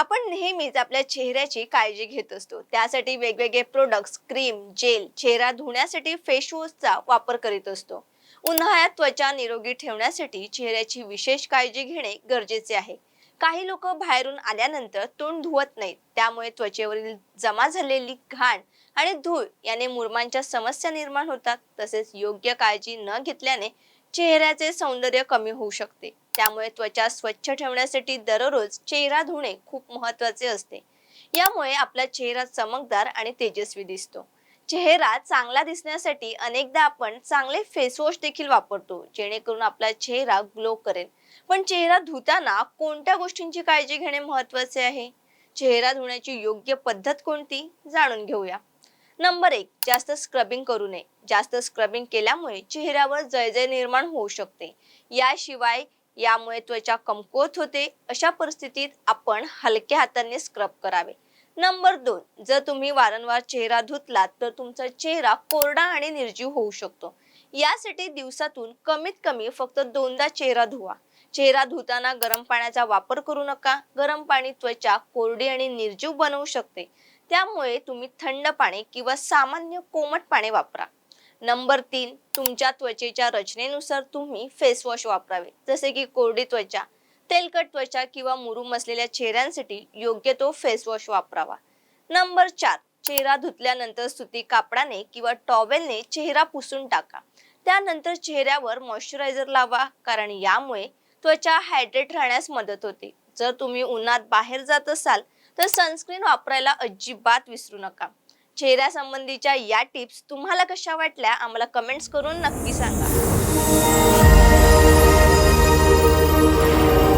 आपण नेहमीच आपल्या चेहऱ्याची काळजी घेत असतो. त्यासाठी वेगवेगळे प्रोडक्ट्स क्रीम जेल चेहरा धुण्यासाठी फेसवॉशचा वापर करीत असतो. उन्हाळ्यात त्वचा निरोगी ठेवण्यासाठी चेहऱ्याची विशेष काळजी घेणे गरजेचे आहे. काही लोक बाहेरून आल्यानंतर तोंड धुवत नाहीत. त्यामुळे त्वचेवरील जमा झालेली घाण आणि धूळ याने मुरमांच्या समस्या निर्माण होतात. तसेच योग्य काळजी न घेतल्याने चेहऱ्याचे सौंदर्य कमी होऊ शकते. त्यामुळे त्वचा स्वच्छ ठेवण्यासाठी दररोज चेहरा धुणे खूप महत्त्वाचे असते. यामुळे आपला चेहरा चमकदार आणि तेजस्वी दिसतो. चेहरा चांगला दिसण्यासाठी अनेकदा आपण चांगले फेसवॉश देखील वापरतो जेणेकरून आपला चेहरा ग्लो करेल. पण चेहरा धुताना कोणत्या गोष्टींची काळजी घेणे महत्त्वाचे आहे? चेहरा धुण्याची योग्य पद्धत कोणती? जाणून घेऊया. नंबर एक जास्त स्क्रबिंग करू नये. जास्त स्क्रबिंग केल्यामुळे चेहऱ्यावर जळजळ निर्माण होऊ शकते. याशिवाय यामुळे त्वचा कमकुवत होते. अशा परिस्थितीत आपण हलक्या हाताने स्क्रब करावे. नंबर दोन जर तुम्ही वारंवार चेहरा धुतलात तर तुमचा चेहरा कोरडा आणि निर्जीव होऊ शकतो. यासाठी दिवसातून कमीत कमी फक्त दोनदा चेहरा धुवा. चेहरा धुताना गरम पाण्याचा वापर करू नका. गरम पाणी त्वचा कोरडी आणि निर्जीव बनवू शकते. त्यामुळे तुम्ही थंड पाणी किंवा सामान्य कोमट पाणी वापरा. नंबर तीन तुमच्या त्वचेच्या रचनेनुसार तुम्ही फेस वॉश वापरावे. जसे की कोरडी त्वचा तेलकट त्वचा किंवा मुरुम असलेल्या चेहऱ्यांसाठी योग्य तो फेस वॉश वापरावा. नंबर चार चेहरा धुतल्यानंतर सुती कापडाने किंवा टॉवेलने चेहरा पुसून टाका. त्यानंतर चेहऱ्यावर मॉइश्चरायझर लावा कारण यामुळे त्वचा हायड्रेट राहण्यास मदत होते. जर तुम्ही उन्हात बाहेर जात असाल तर सनस्क्रीन वापरायला अजिबात विसरू नका. चेहऱ्यासंबंधीच्या या टिप्स तुम्हाला कशा वाटल्या आम्हाला कमेंट्स करून नक्की सांगा.